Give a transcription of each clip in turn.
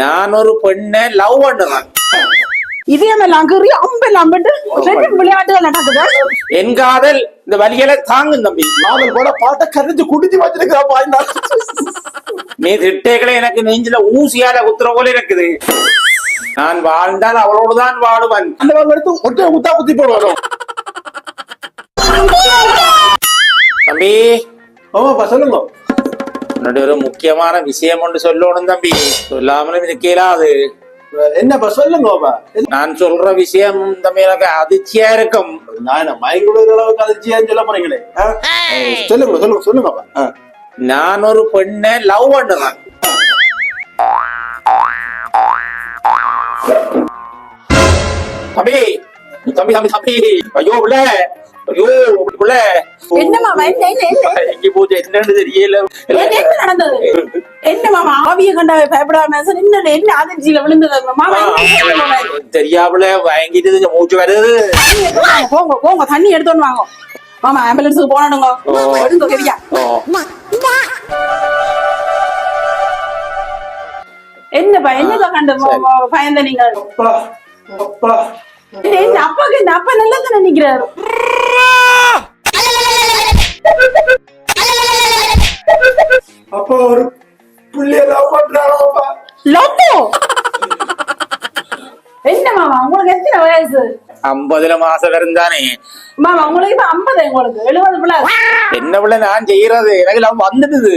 நான் ஒரு பெண்ணை லவ் பண்ணுறேன் இதே எல்லாம் கீறி அம்பெல்லாம் விட்டு ரெண்டு விளையாட்டுகள் நடக்குது. என் காதல் இந்த வலிகளை தாங்கும் தம்பி. நாவல் கூட பாட்டை கரைஞ்சு குடிச்சு வச்சிருக்கிறா பாய்ந்தா நீ திட்டேக்களை எனக்கு நெஞ்சில ஊசியால குத்துற போல இருக்குது. நான் வாழ்ந்தால் அவளோடு தான் வாழுவன். அந்த எடுத்து ஒட்டை குத்தா குத்தி போடுவாரோ தம்பி. ஆமாப்பா சொல்லுங்க. உன்னுடைய ஒரு முக்கியமான விஷயம் ஒன்று சொல்லணும் தம்பி. சொல்லாமலும் இருக்கலாது. என்னப்பா சொல்லுங்கப்பா. நான் சொல்ற விஷயம் தம்பி எனக்கு அதிர்ச்சியா இருக்கும். நான் மயங்குடுற அளவுக்கு அதிர்ச்சியான்னு சொல்ல போறீங்களே? சொல்லுங்க சொல்லுங்க சொல்லுங்கப்பா. நான் ஒரு பெண்ணை லவ் பண்ணுறேன் தம்பி தம்பி தம்பி தம்பி. ஐயோ பிள்ளை ஐயோ பிள்ளை என்ன மாமா என்ன என்ன என்ன? எங்க போச்சு என்னன்னு தெரியல. என்ன நடந்தது? என்ன மாமா ஆவிய கண்டா பயப்படாம என்ன என்ன அதிர்ச்சியில விழுந்தது? மாமா? தெரியாமல வாங்கிட்டு மூச்சு வருது தண்ணி எடுத்து வாங்க, போங்க போங்க தண்ணி எடுத்து வாங்க மாமா ஆம்புலன்ஸுக்கு போனாடுங்க. எடுங்க சரியா ஓ, என்னப்பா என்னதான் கண்டு. பயந்த நீங்க அப்பா அப்பா. அப்பாக்கு இந்த அப்பா நல்லா தானே நிக்கிறாரு? ஐம்பதுல மாசம் இருந்தானே மாமா உங்களுக்கு இப்ப ஐம்பது உங்களுக்கு எழுபது பிள்ளை என்ன பிள்ளை நான் செய்யறது எனக்கு எல்லாம் வந்துடுது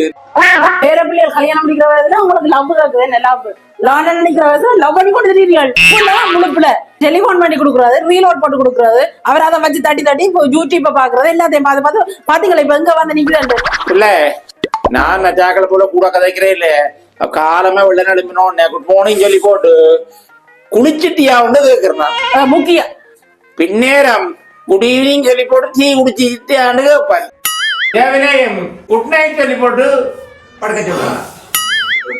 பேர பிள்ளைகள் கல்யாணம் முடிக்கிற வயசுல உங்களுக்கு லவ் கேக்குது லவ் லவ் நினைக்கிற வயசுல லவ் பண்ணி கொடுத்துருக்கீர்கள் முழுப்புல டெலிபோன் பண்ணி கொடுக்குறாரு ரீலோட் போட்டு கொடுக்குறாரு அவர் அதை வச்சு தட்டி தட்டி இப்போ யூடியூப்ப பாக்குறது எல்லாத்தையும் பார்த்து பார்த்து பாத்தீங்களா இப்ப எங்க வந்து நிக்கிறாரு பிள்ளை நான் நஜாக்களை போல கூட கதைக்கிறே இல்ல காலமே உள்ள நடுமினோன்னு குட் மார்னிங் சொல்லி போட்டு குளிச்சிட்டியா கேக்குறேன் அஹ் முக்கியம் பின்னேரம் குட் ஈவினிங் சொல்லி போட்டு டீ குடிச்சிட்டான்னு கேட்பேன் தேவனேயம் குட் நைட் சொல்லி போட்டு படுக்க சொல்லுவேன்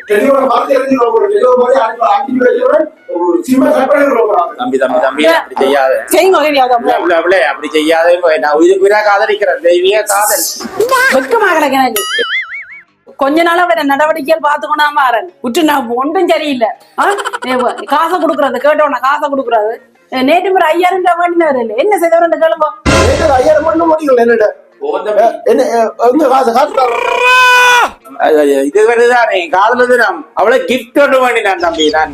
டெலிவரி மாதிரி எழுதிடுவோம் ஒரு டெலிவரி மாதிரி அனுப்பி ஆக்கிட்டு வச்சிடுறேன் ஒரு சிம்ம கட் பண்ணிடுவோம் தம்பி தம்பி தம்பி அப்படி செய்யாத. இல்ல, இல்ல, அப்படி செய்யாத. நான் உயிருக்கு உயிரா காதலிக்கிறேன். தெய்வீக காதல். கொஞ்ச நாளா அவர நடவடிக்கைகள் பார்த்துக்கொண்டா மாறன் விட்டு நான் ஒன்றும் சரியில்லை. காசை கொடுக்கறது. கேட்டோன்னா காசை கொடுக்கறது. நேற்று முறை ஐயாயிரம் ரூபாய் இல்லை என்ன செய்தவர் கேளுங்க ஏங்க, ஐயாயிரம் பண்ண முடியல என்னட இது வருதானே காதல தினம் அவளை கிஃப்ட் ஒன்று வேண்டினான் தம்பி நான்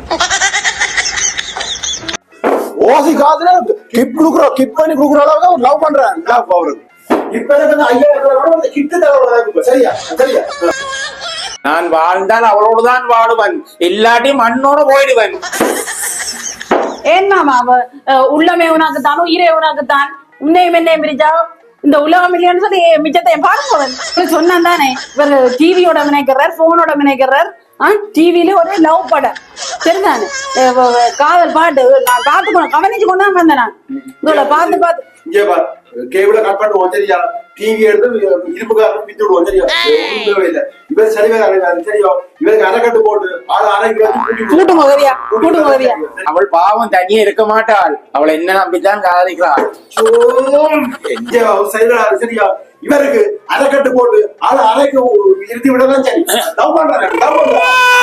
ஓசி காசுல கிப் குடுக்குறோம் கிப் பண்ணி குடுக்குற அளவுக்கு அவர் லவ் பண்றான் லவ் அவருக்கு இப்ப எனக்கு வந்து ஐயாயிரம் கிட்டு தர சரியா சரியா நான் வாழ்ந்தால் அவளோடு தான் வாழுவன் இல்லாட்டி மண்ணோட போயிடுவன் ஏன் மாமா அவ உள்ளமே உனக்கு தான் உயிரே உனக்கு தான் உன்னையும் என்னையும் பிரிச்சா இந்த உலகம் இல்லையான்னு சொல்லி மிச்சத்தை பாருங்க சொன்னான் தானே. இவர் டிவியோட வினைக்கிறார் போனோட வினைக்கிறார் டிவில ஒரே லவ் படம். சரிதானே காதல் பாட்டு. நான் பார்த்து கொண்டு கவனிச்சு கொண்டு தான் வந்தேன் நான். இதோட பார்த்து பார்த்து. இங்க பார். கேபிள கட் பண்ணுவோம் சரியா? டிவி எடுத்து இரும்புக்காரன் வித்து விடுவோம் சரியா? ஒண்ணுமே இல்ல இவர் சரிவகாரன் சரியா இவருக்கு அரைக்கட்டு கூட்டி விடுவோம். கூட்டு முதலியா கூட்டு முதலியா அவள் பாவம் தனியே இருக்க மாட்டாள். அவளை என்ன நம்பித்தான் காதலிக்கிறாள். இவருக்கு அரைக்கட்டு போட்டு ஆள் அரைக்கு இறுதி விடதான் சரி. லவ் பண்றாரு லவ்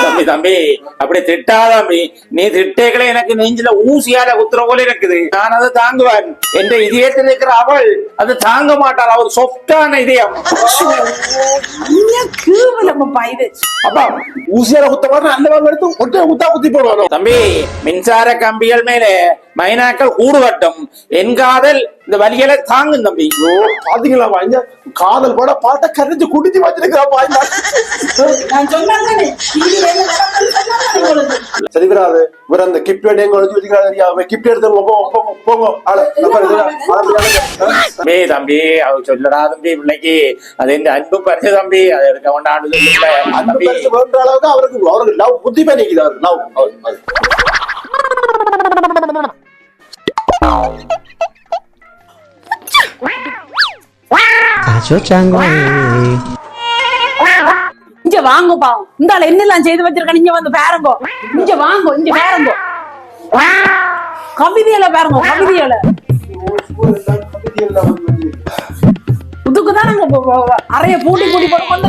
தம்பி தம்பி அப்படி திட்டாத தம்பி. நீ திட்டேக்களை எனக்கு நெஞ்சில ஊசியால குத்துற போல இருக்குது. நான் அதை தாங்குவேன். என்ற இதயத்தில் இருக்கிற அவள் அது தாங்க மாட்டாள். அவள் சொப்டான இதயம். கேவலமாப்பா இது அப்பா ஊசியால குத்த மாட்டேன் அந்த மாதிரி எடுத்து ஒட்டை குத்தா குத்தி போடுவானோ? தம்பி மின்சார கம்பிகள் மேலே மைனாக்கள் கூடு கட்டும் என் காதல் இந்த வலிகளை தாங்கும் தம்பி. பாத்தீங்களா வாங்க காதல் கூட பாட்டை கரைஞ்சு குடிச்சு வச்சிருக்கிறா பாய்ந்தா நான் சொன்னேன் தானே டிவில என்ன நடக்குதுன்னு சொன்னேன் தானே உங்களுக்கு? சரி வராது இவர் அந்த கிப்ட் எங்க ஒழிச்சு வச்சுக்கிறாரு கிப்ட் எடுத்து போங்க போங்க. தம்பி தம்பி அவ சொல்லடா தம்பி பிள்ளைக்கு. அது இந்த அன்பு பரிசு தம்பி. அதை எடுக்க அந்த தம்பி. வேண்ட அளவுக்கு அவருக்கு அவருக்கு லவ் புத்தி பண்ணிக்குது அவருக்கு. லவ். Acho chango. இங்க வாங்க பாவம் இந்த ஆளு என்னெல்லாம் செய்து வச்சிருக்க நீங்க வந்து பாருங்க. இங்க வாங்க இங்க பாருங்க. கவிதையில பாருங்க கவிதையில. இதுக்குதான் நாங்க அறைய பூட்டி பூட்டி போட்டு கொண்டு?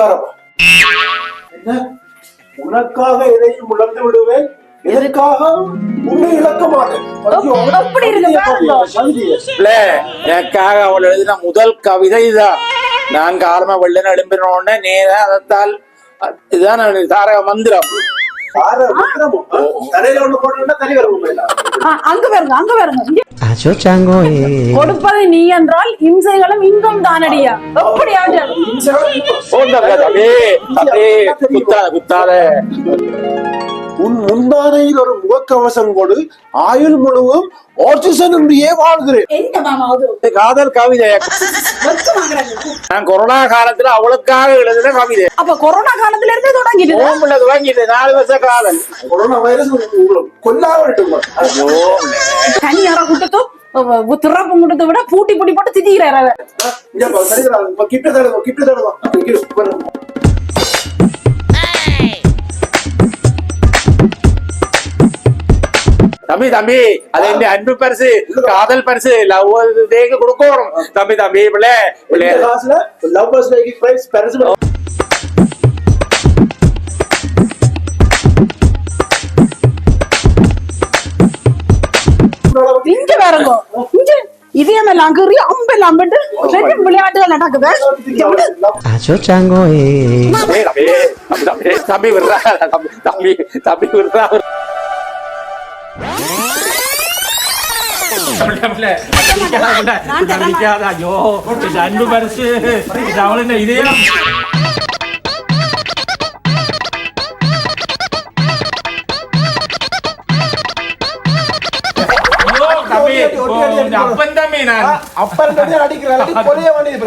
வரோம் என்ன? உனக்காக எதையும் இழந்து விடுவேன். எதற்காக உன்னை இழக்க மாட்டேன் எனக்காக அவள் எழுதின முதல் கவிதை இதுதான் நான் காரணமா வெள்ளன எழும்பினோடனே நேரா அதத்தால் இதுதான் தாரக மந்திரம். தனி அங்க பாருங்க அங்க பாருங்க. கொடுப்பது நீ என்றால் இம்சைகளும் இன்பம் தானடியா? உன் முந்தானையில் ஒரு முகக்கவசம் கொடு. ஆயுள் முழுவதும் ஆக்சிஜன் என்றே வாழ்கிறேன். காதல் கவிதை. நான் கொரோனா காலத்துல அவளுக்காக எழுதின கவிதை. அப்ப கொரோனா காலத்துல இருந்து தொடங்கிட்டு ஓம்புல வாங்கிட்டு நாலு வருஷம் காதல் கொரோனா வைரஸ் தனியார கூட்டத்தோ திறப்பு முட்டத்தை விட பூட்டி பூட்டி போட்டு திட்டிக்கிறாரு தம்பி தம்பி அது என் அன்பு பரிசு காதல் பரிசு லவ் தேக்கு கொடுக்கணும் தம்பி தம்பி பிள்ளை பிள்ளை மேக்கிங் பிரைஸ் பரிசு இங்க பாருங்க இங்க இதயமெல்லாம் கீறி அம்பெல்லாம் விட்டு ரெண்டு விளையாட்டுகள் நடக்குது chango eh. ஏய், தம்பி தம்பி தம்பி தம்பி விடுறா தம்பி தம்பி தம்பி விடுறா இதயம் ஐயோ, தம்பி, ஓ, இந்த அப்பன் தம்பி நான் அப்பறம் அடிக்கிறாங்க கொலைய வேண்டியது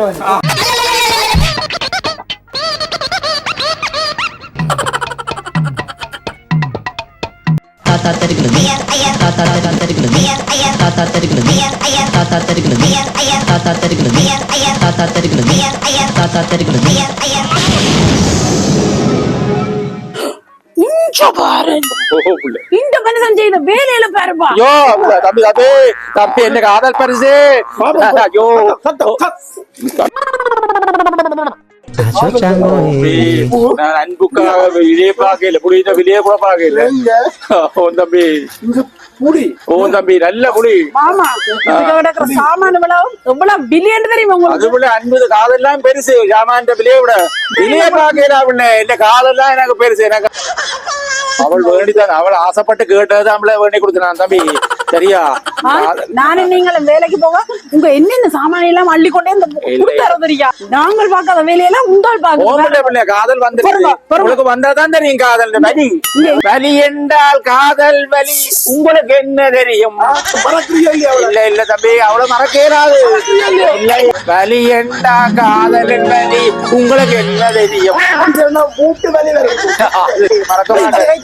தாத்தா தெரிகிறது தாத்தா தெரிகிறது தாத்தா தெரிகிறது தாத்தா தெரிகிறது தாத்தா தெரிகிறது தாத்தா தெரிகிறது தாத்தா தெரிகிறது இங்க பாரு ஓ, பிள்ளை. இந்த மனுஷன் செய்த வேலையில பாருப்பா. பிள்ளை, தம்பி தம்பி. தம்பி என்ன காதல் பரிசு? ஐயோ அன்புக்காக வெளியே பார்க்கல புடித்த வெளியே கூட பார்க்கல ஓ தம்பி புடி ஓ தம்பி நல்ல கிடக்குற சாமான எவ்வளவு பில்லியன் தெரியுமா அது உங்களுக்கு அன்பு காதெல்லாம் பெருசு சாமான் விலையை விட விலையை பார்க்கல அவன இந்த காதெல்லாம் எனக்கு பெருசு எனக்கு அவள் வேண்டிதான் அவள் ஆசைப்பட்டு கேட்டது அவளை வேண்டி கொடுத்தான் தம்பி சரியா நானும் நீங்களும் வேலைக்கு போக உங்க என்னென்ன சாமான் எல்லாம் அள்ளி கொண்டே இந்த கொடுத்தறியா நாங்கள் பார்க்காத வேலையெல்லாம் உங்கள் பார்க்க காதல் பொறுங்க. உங்களுக்கு வந்தாதான் தெரியும் காதல் வலி வலி என்றால் காதல் வலி உங்களுக்கு என்ன தெரியும்? இல்ல இல்ல தம்பி அவ்வளவு மறக்கேறாது வலி என்றா காதலின் வலி உங்களுக்கு என்ன தெரியும் மூட்டு வலி மறக்க மாட்டேன்